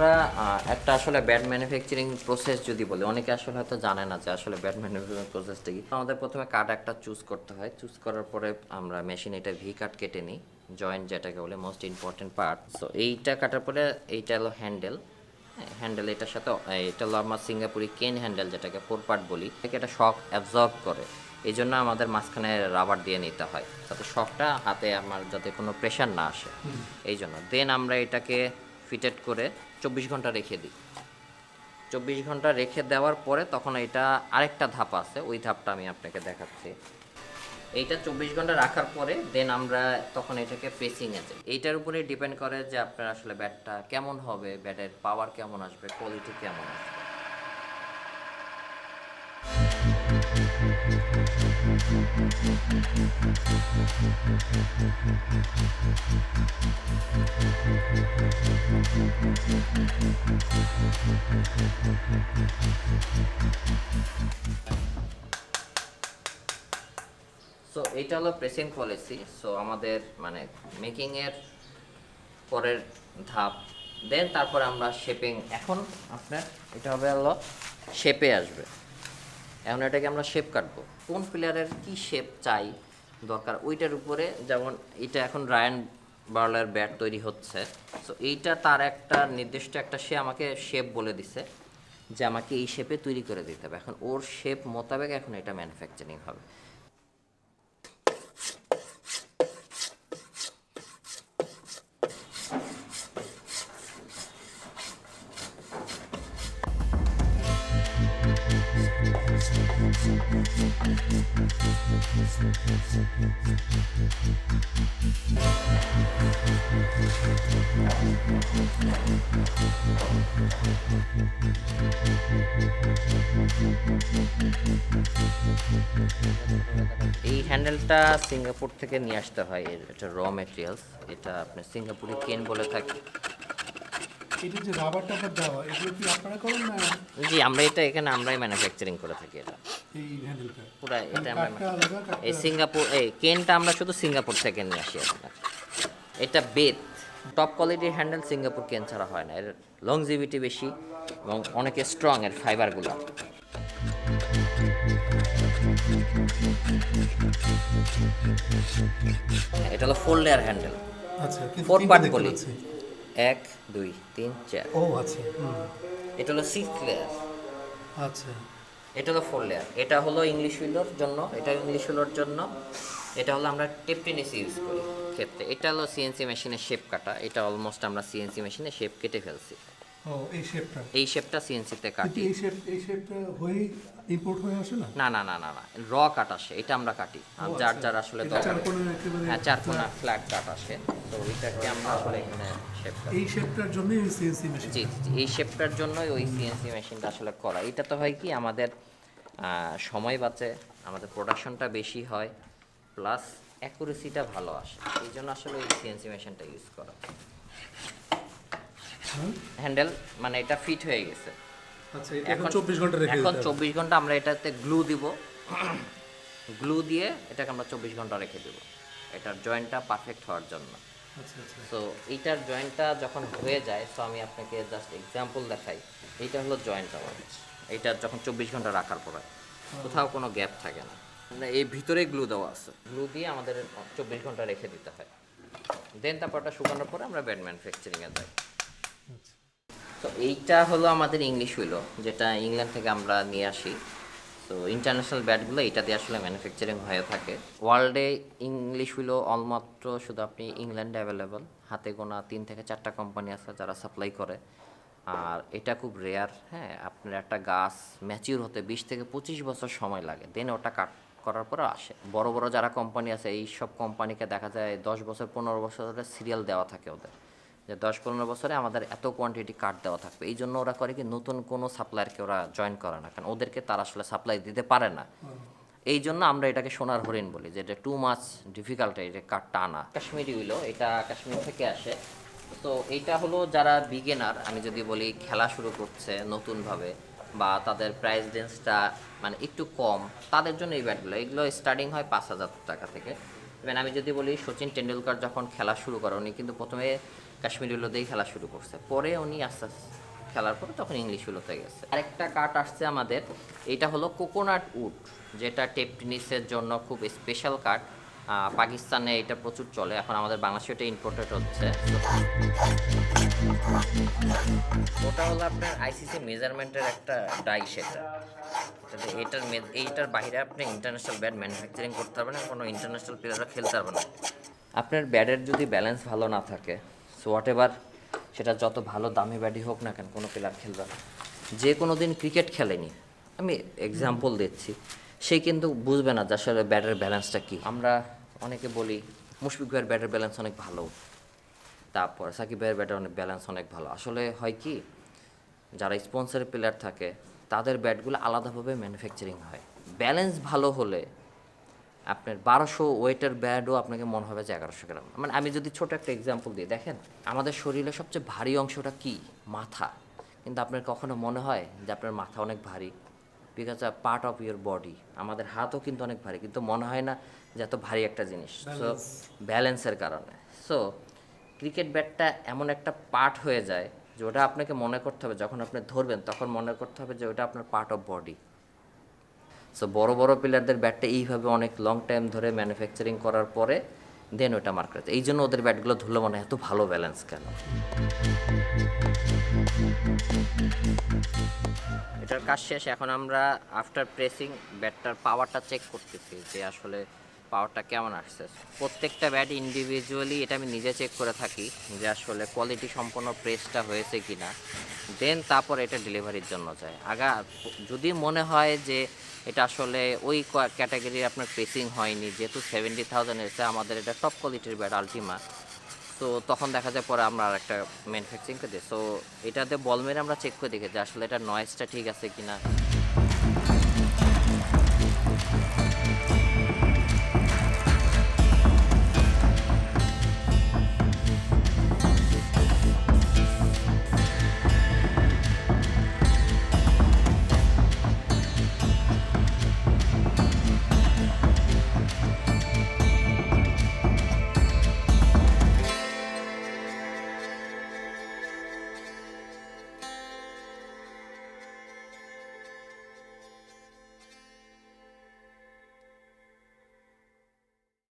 আমরা একটা আসলে ব্যাড ম্যানুফ্যাকচারিং প্রসেস যদি বলি অনেকে আসলে হয়তো জানে না যে আসলে ব্যাড ম্যানুফ্যাকচারিং প্রসেসটা কি। আমাদের প্রথমে কাঠ একটা চুজ করতে হয়। চুজ করার পরে আমরা মেশিন এটা ভি কাট কেটে নিই জয়েন্ট যেটাকে বলে মোস্ট ইম্পর্টেন্ট পার্ট সো এইটা কাটার পরে এইটা হলো হ্যান্ডেল হ্যান্ডেল এটার সাথে এটা হলো আমার সিঙ্গাপুরি কেন হ্যান্ডেল যেটাকে ফোর পার্ট বলি। এটা শক অ্যাবজর্ব করে। এই জন্য আমাদের মাঝখানে রাবার দিয়ে নিতে হয়। যাতে শকটা হাতে আমার যাতে কোনো প্রেশার না আসে। এই জন্য। দেন আমরা এটাকে ফিটেড করে চব্বিশ ঘণ্টা রেখে দিই। চব্বিশ ঘণ্টা রেখে দেওয়ার পরে তখন এটা আরেকটা ধাপ আছে, ওই ধাপটা আমি আপনাকে দেখাচ্ছি। এইটা চব্বিশ ঘণ্টা রাখার পরে দেন আমরা তখন এটাকে প্রেসিংয়ে যাই। এইটার উপরে ডিপেন্ড করে যে আপনার আসলে ব্যাটটা কেমন হবে ব্যাটের পাওয়ার কেমন আসবে কোয়ালিটি কেমন আসবে। সো এটা হলো প্রেসিং পলিসি সো আমাদের মানে মেকিংয়ের পরের ধাপ। দেন তারপর আমরা শেপিং এখন আপনার এটা হবে হলো শেপে আসবে। এখন এটাকে আমরা শেপ কাটবো। কোন প্লেয়ারের কি শেপ চাই দরকার? ওইটার উপরে যেমন এটা এখন রায়ান বার্লার ব্যাট তৈরি হচ্ছে। তো এইটা তার একটা নির্দিষ্ট একটা সে আমাকে শেপ বলে দিছে যে আমাকে এই শেপে তৈরি করে দিতে হবে। এখন ওর শেপ মোতাবেক এখন এটা ম্যানুফ্যাকচারিং হবে। এই হ্যান্ডেলটা সিঙ্গাপুর থেকে নিয়ে আসতে হয়। এর এটা র মেটেরিয়ালস এটা আপনি সিঙ্গাপুরে কেন বলে থাকি এটা যে রাবার টাবার দেওয়া এগুলো কি আপনারা করেন না? জি আমরা এটা এখানে আমরাই ম্যানুফ্যাকচারিং করে থাকি এটা। এই হ্যান্ডেলটা পুরো এটা আমরা এই সিঙ্গাপুর এই কেনটা আমরা শুধু সিঙ্গাপুর থেকে নিয়ে আসি আপনার এটা বেত টপ কোয়ালিটির হ্যান্ডেল সিঙ্গাপুর কেন ছাড়া হয় না। এর লংজিভিটি বেশি এবং অনেকে স্ট্রং এর ফাইবারগুলো এটা হলো ফোর লেয়ার হ্যান্ডেল আচ্ছা ফোর পার্ট বলি। এক দুই তিন চার। ও আচ্ছা এটা হলো সিক্স লেয়ার আচ্ছা। এটা হলো ফোর লেয়ার এটা হলো ইংলিশ উইলোর জন্য এটা ইংলিশ উইলোর জন্য। এটা হলো আমরা টেপ টেনিস ইউজ করি ক্ষেত্রে। এটা হলো সিএনসি মেশিনের শেপ কাটা। এটা অলমোস্ট আমরা সিএনসি মেশিনে শেপ কেটে ফেলছি। এই শেপটা এই শেপটা সিএনসিতে কাটি। এই শেপ এই শেপটা হয়ে ইম্পোর্ট হয়ে আসে না? না না না না না। র কাট আসে এটা আমরা কাটি। যার আচ্ছা। যার আসলে এটা দরকার। হ্যাঁ চার কোনা ফ্ল্যাট কাট আসে। তো ওইটাকে আমরা আসলে এখানে এই শেপটার জন্যই এই সিএনসি মেশিন জি জি, এই শেপটার জন্যই ওই সিএনসি মেশিনটা আসলে করা। এটা তো হয় কি আমাদের সময় বাঁচে আমাদের প্রোডাকশনটা বেশি হয় প্লাস অ্যাকুরেসিটা ভালো আসে। এই জন্য আসলে ওই সিএনসি মেশিনটা ইউজ করা। হ্যান্ডেল মানে এটা ফিট হয়ে গেছে। আচ্ছা এখন চব্বিশ ঘণ্টা রেখে এখন দিতে হবে। চব্বিশ ঘণ্টা আমরা এটাতে গ্লু দিব। গ্লু দিয়ে এটাকে আমরা চব্বিশ ঘণ্টা রেখে দেব। এটার জয়েন্টটা পারফেক্ট হওয়ার জন্য। আচ্ছা আচ্ছা। সো এইটার জয়েন্টটা যখন হয়ে যায় সো আমি আপনাকে জাস্ট এক্সাম্পল দেখাই। এইটা হলো জয়েন্ট আমার। এইটা যখন চব্বিশ ঘণ্টা রাখার পরে কোথাও কোনো গ্যাপ থাকে না। মানে এই ভিতরে গ্লু দেওয়া আছে। গ্লু দিয়ে আমাদের চব্বিশ ঘণ্টা রেখে দিতে হয়। দেন তারপর ওটা শুকানোর পরে আমরা ব্যাড ম্যানুফ্যাকচারিংয়ে যাই। আচ্ছা। তো এইটা হলো আমাদের ইংলিশ হুইলো, যেটা ইংল্যান্ড থেকে আমরা নিয়ে আসি। তো ইন্টারন্যাশনাল ব্যাটগুলো এটা দিয়ে আসলে ম্যানুফ্যাকচারিং হয়ে থাকে। ওয়ার্ল্ডে ইংলিশ হুইলো অলমাত্র শুধু আপনি ইংল্যান্ডে অ্যাভেলেবল হাতে গোনা তিন থেকে চারটা কোম্পানি আছে যারা সাপ্লাই করে। আর এটা খুব রেয়ার হ্যাঁ আপনার একটা গাছ ম্যাচিউর হতে বিশ থেকে পঁচিশ বছর সময় লাগে। দেন ওটা কাট করার পরে আসে। বড় বড় যারা কোম্পানি আছে এই সব কোম্পানিকে দেখা যায় দশ বছর, পনেরো বছর ধরে সিরিয়াল দেওয়া থাকে ওদের। যে দশ পনেরো বছরে আমাদের এত কোয়ান্টিটি কার্ড দেওয়া থাকবে। এই জন্য ওরা করে কি নতুন কোনো সাপ্লায়ারকে ওরা জয়েন করে না। কারণ ওদেরকে তারা আসলে সাপ্লাই দিতে পারে না। এই জন্য আমরা এটাকে সোনার হরিণ বলি যে এটা টু মাছ ডিফিকাল্ট যে কাঠটা আনা। কাশ্মীরি উইলো এটা কাশ্মীর থেকে আসে। তো এইটা হলো যারা বিগেনার আমি যদি বলি খেলা শুরু করছে নতুনভাবে বা তাদের প্রাইস রেঞ্জটা মানে একটু কম তাদের জন্য এই ব্যাটগুলো এগুলো স্টার্টিং হয় পাঁচ হাজার টাকা থেকে। ইভেন আমি যদি বলি সচিন টেন্ডুলকার যখন খেলা শুরু করে উনি কিন্তু প্রথমে কাশ্মীরি উলো দিয়েই খেলা শুরু করছে। পরে উনি আস্তে আস্তে খেলার পরে তখন ইংলিশ উলোতে গেছে। আরেকটা কাঠ আসছে আমাদের, এটা হলো কোকোনাট উড যেটা টেপ টেনিসের জন্য খুব স্পেশাল কাঠ পাকিস্তানে এটা প্রচুর চলে, এখন আমাদের বাংলাদেশে এটা ইম্পোর্টেড হচ্ছে। ওটা হলো আপনার আইসিসি মেজারমেন্টের একটা ডাই সেটা। এটার এইটার বাইরে আপনি ইন্টারন্যাশনাল ব্যাট ম্যানুফ্যাকচারিং করতে পারবেন না কোনো ইন্টারন্যাশনাল প্লেয়াররা খেলতে পারবে না। আপনার ব্যাটের যদি ব্যালেন্স ভালো না থাকে সো হোয়াট এভার সেটা যত ভালো দামি ব্যাটই হোক না কেন, কোনো প্লেয়ার খেলবে না। যে কোনো দিন ক্রিকেট খেলেনি। আমি এক্সাম্পল দিচ্ছি। সে কিন্তু বুঝবে না যে আসলে ব্যাটের ব্যালেন্সটা কী। আমরা অনেকে বলি, মুশফিক ভাইয়ের ব্যাটের ব্যালেন্স অনেক ভালো। তারপর সাকিব ভাইয়ের ব্যাটের অনেক ব্যালেন্স অনেক ভালো। আসলে হয় কি, যারা স্পন্সরের প্লেয়ার থাকে, তাদের ব্যাটগুলো আলাদাভাবে ম্যানুফ্যাকচারিং হয়। ব্যালেন্স ভালো হলে আপনার বারোশো ওয়েটের ব্যাডও আপনাকে মনে হবে যে এগারোশো গ্রাম। মানে আমি যদি ছোট একটা এক্সাম্পল দিই দেখেন আমাদের শরীরে সবচেয়ে ভারী অংশটা কি? মাথা। কিন্তু আপনার কখনো মনে হয় যে আপনার মাথা অনেক ভারী? Because a part of your body আমাদের হাতও কিন্তু অনেক ভারী কিন্তু মনে হয় না যে এত ভারী একটা জিনিস। সো ব্যালেন্সের কারণে। সো ক্রিকেট ব্যাটটা এমন একটা পার্ট হয়ে যায় যে ওটা আপনাকে মনে করতে হবে যখন আপনি ধরবেন তখন মনে করতে হবে যে ওটা আপনার পার্ট অফ বডি সো বড় বড় প্লেয়ারদের ব্যাটটা এইভাবে অনেক লং টাইম ধরে ম্যানুফ্যাকচারিং করার পরে দেন ওটা মার্কেট এই জন্য ওদের ব্যাটগুলো মনে হয় এত ভালো ব্যালেন্স কেন? এটার কাজ শেষ। এখন আমরা আফটার প্রেসিং ব্যাটটার পাওয়ারটা চেক করতেছি যে আসলে পাওয়ারটা কেমন আসছে। প্রত্যেকটা ব্যাট ইন্ডিভিজুয়ালি এটা আমি নিজে চেক করে থাকি যে আসলে কোয়ালিটি সম্পন্ন প্রেসটা হয়েছে কি না দেন তারপর এটা ডেলিভারির জন্য যায়। আগা যদি মনে হয় যে এটা আসলে ওই ক্যাটাগরির আপনার প্রেসিং হয়নি। যেহেতু সেভেন্টি থাউজেন্ড এসে আমাদের এটা টপ কোয়ালিটির ব্যাট আলটিমা তো তখন দেখা যায় পরে আমরা আর একটা ম্যানুফ্যাকচারিংকে দিই। সো এটাতে বল মেরে আমরা চেক করে দেখি যে আসলে এটা নয়েজটা ঠিক আছে কিনা।